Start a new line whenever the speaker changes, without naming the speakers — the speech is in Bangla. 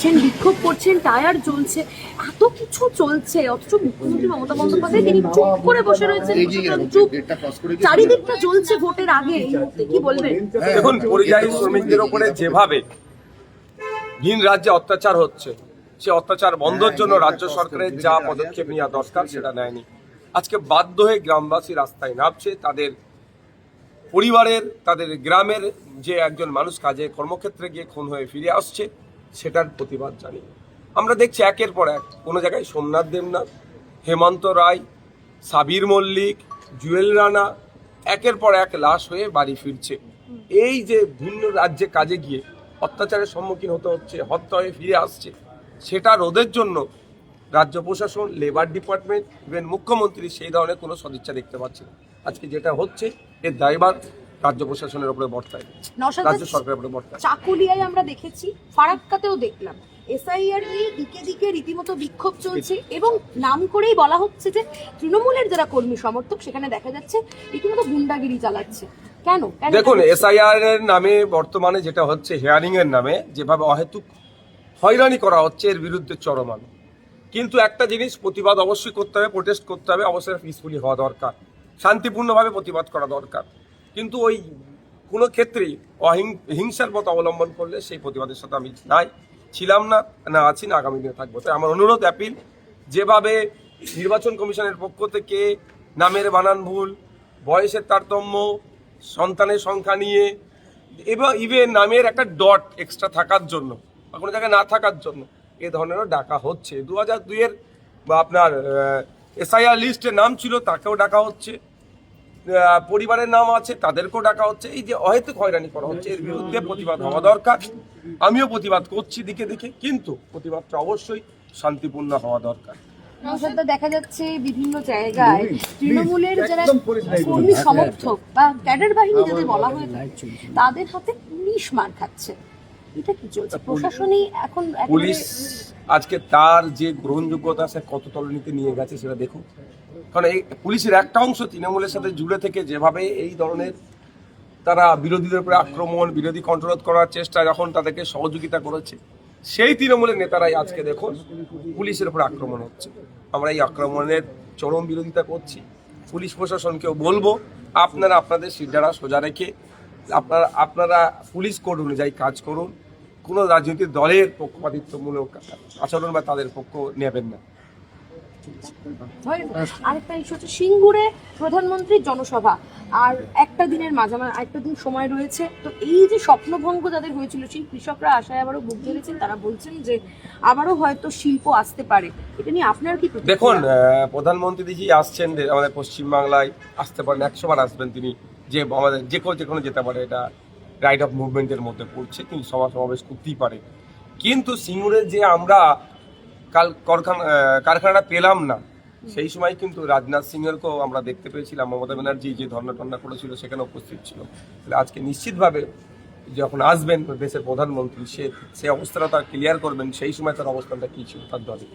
করছেন বিক্ষোভ করছেন টায়ার জ্বলছে এত কিছু চলছে অথচ মুখ্যমন্ত্রী মমতা বন্দ্যোপাধ্যায় তিনি চুপ করে বসে রয়েছেন চুপ। চারিদিকটা জ্বলছে ভোটের আগে এই মুহূর্তে কি বলবেন?
দেখুন পরিযায়ী শ্রমিকদের উপরে যেভাবে ভিন রাজ্যে অত্যাচার হচ্ছে সে অত্যাচার বন্ধের জন্য রাজ্য সরকারের যা পদক্ষেপ নেওয়া দরকার সেটা নেয়নি। আজকে বাধ্য হয়ে গ্রামবাসী রাস্তায় নামছে তাদের পরিবারের তাদের গ্রামের যে একজন মানুষ কাজে কর্মক্ষেত্রে গিয়ে খুন হয়ে ফিরে আসছে সেটার প্রতিবাদ জানি আমরা দেখছি একের পর এক, কোনো জায়গায় সোমনাথ দেবনাথ, হেমন্ত রায়, সাবির মল্লিক, জুয়েল রানা, একের পর এক লাশ হয়ে বাড়ি ফিরছে। এই যে ভিন্ন রাজ্যে কাজে গিয়ে অত্যাচারের সম্মুখীন হতে হচ্ছে, হত্যা হয়ে ফিরে আসছে, সেটা রোধের জন্য রাজ্য প্রশাসন, লেবার ডিপার্টমেন্ট, ইভেন মুখ্যমন্ত্রী সেই ধরনের কোনো সদিচ্ছা দেখতে পাচ্ছে না। আজকে যেটা হচ্ছে, এর দায়ভার রাজ্য প্রশাসনের উপরে বর্তায়। রাজ্য সরকারের উপরে বর্তায়।
চাকুলিয়ায় আমরা দেখেছি ফারাক্কাতেও দেখলাম। এসআইআর নিয়ে দিকে দিকে রীতিমতো বিক্ষোভ চলছে এবং নাম করেই বলা হচ্ছে যে তৃণমূলের যারা কর্মী সমর্থক সেখানে দেখা যাচ্ছে রীতিমতো গুন্ডাগিরি চালাচ্ছে। কেন?
দেখুন এসআইআর এর নামে বর্তমানে যেটা হচ্ছে হেয়ারিং এর নামে যেভাবে অহেতুক হয়রানি করা হচ্ছে এর বিরুদ্ধে চরমান কিন্তু একটা জিনিস প্রতিবাদ অবশ্যই করতে হবে প্রোটেস্ট করতে হবে অবশ্যই পিসফুলি হওয়া দরকার। শান্তিপূর্ণভাবে প্রতিবাদ করা দরকার। কিন্তু ওই কোনো ক্ষেত্রেই অহিং, হিংসার মতো অবলম্বন করলে সেই প্রতিবাদের সাথে আমি নাই। ছিলাম না না আছি না আগামী দিনে থাকব। তাই আমার অনুরোধ, অ্যাপিল, যেভাবে নির্বাচন কমিশনের পক্ষ থেকে নামের বানান ভুল, বয়সের তারতম্য, সন্তানের সংখ্যা নিয়ে, এবং ইভেন নামের একটা ডট এক্সট্রা থাকার জন্য, বা কোনো জায়গায় না থাকার জন্য, এ ধরনেরও ডাকা হচ্ছে। দু হাজার দুইয়ের বা আপনার এসআইআর লিস্টে নাম ছিল, তাকেও ডাকা হচ্ছে। পরিবারের নাম আছে তাদেরকেও ডাকা হচ্ছে। এই যে অহেতুক হয়রানি করা হচ্ছে এর বিরুদ্ধে প্রতিবাদ হওয়া দরকার। আমিও প্রতিবাদ করছি দিকে দিকে কিন্তু প্রতিবাদটা অবশ্যই শান্তিপূর্ণ হওয়া দরকার।
দেখা যাচ্ছে বিভিন্ন জায়গায় তৃণমূলের যারা। কর্মী সমর্থক বা ক্যাডার বাহিনী যাদের বলা হয়ে থাকে তাদের হাতে পুলিশ মার খাচ্ছে। এটা কি চলছে? প্রশাসনই এখন
পুলিশ আজকে তার যে গ্রহণযোগ্যতা সে কত তলনিতে নিয়ে গেছে সেটা দেখুন। কারণ এই পুলিশের একটা অংশ তৃণমূলের সাথে জুড়ে থেকে যেভাবে এই ধরনের তারা বিরোধীদের উপরে আক্রমণ বিরোধী কন্ট্রোল করার চেষ্টা যখন তাদেরকে সহযোগিতা করেছে সেই তৃণমূলের নেতারাই আজকে দেখুন পুলিশের উপরে আক্রমণ হচ্ছে। আমরা এই আক্রমণের চরম বিরোধিতা করছি। পুলিশ প্রশাসনকেও বলব আপনারা আপনাদের সিদ্ধারা সোজা রেখে আপনারা আপনারা পুলিশ কোড অনুযায়ী কাজ করুন কোনো রাজনৈতিক দলের পক্ষপাতিত্বমূলক আচরণ বা তাদের পক্ষ নেবেন না?
আরেকটা ইস্যু হচ্ছে সিঙ্গুরে প্রধানমন্ত্রীর জনসভা। আর একটা দিনের মাঝামাঝি একটা দিন সময় রয়েছে। তো এই যে স্বপ্নভঙ্গ যাদের হয়েছিল, সেই কৃষকরা আশায় আবারও বুক ধরেছেন তারা বলছেন যে আবারও হয়তো শিল্প আসতে পারে। এটা নিয়ে আপনার কি
দেখুন প্রধানমন্ত্রী দেখি আসছেন আমাদের পশ্চিমবাংলায় আসতে পারেন একশো বার আসবেন তিনি। যে আমাদের যে কোনো যে কোনো যেতে পারে, এটা রাইট অফ মুভমেন্টের মধ্যে পড়ছে। তিনি সভা সমাবেশ করতেই পারে। কিন্তু সিঙ্গুরের যে আমরা কাল কারখানা কারখানাটা পেলাম না। সেই সময় কিন্তু রাজনাথ সিংয়েরকেও আমরা দেখতে পেয়েছিলাম মমতা ব্যানার্জি যে ধর্ণা টর্না করেছিল সেখানে উপস্থিত ছিল। তাহলে আজকে নিশ্চিতভাবে যখন আসবেন দেশের প্রধানমন্ত্রী সে সে অবস্থাটা তার ক্লিয়ার করবেন সেই সময় তার অবস্থানটা কী ছিল তার দলে।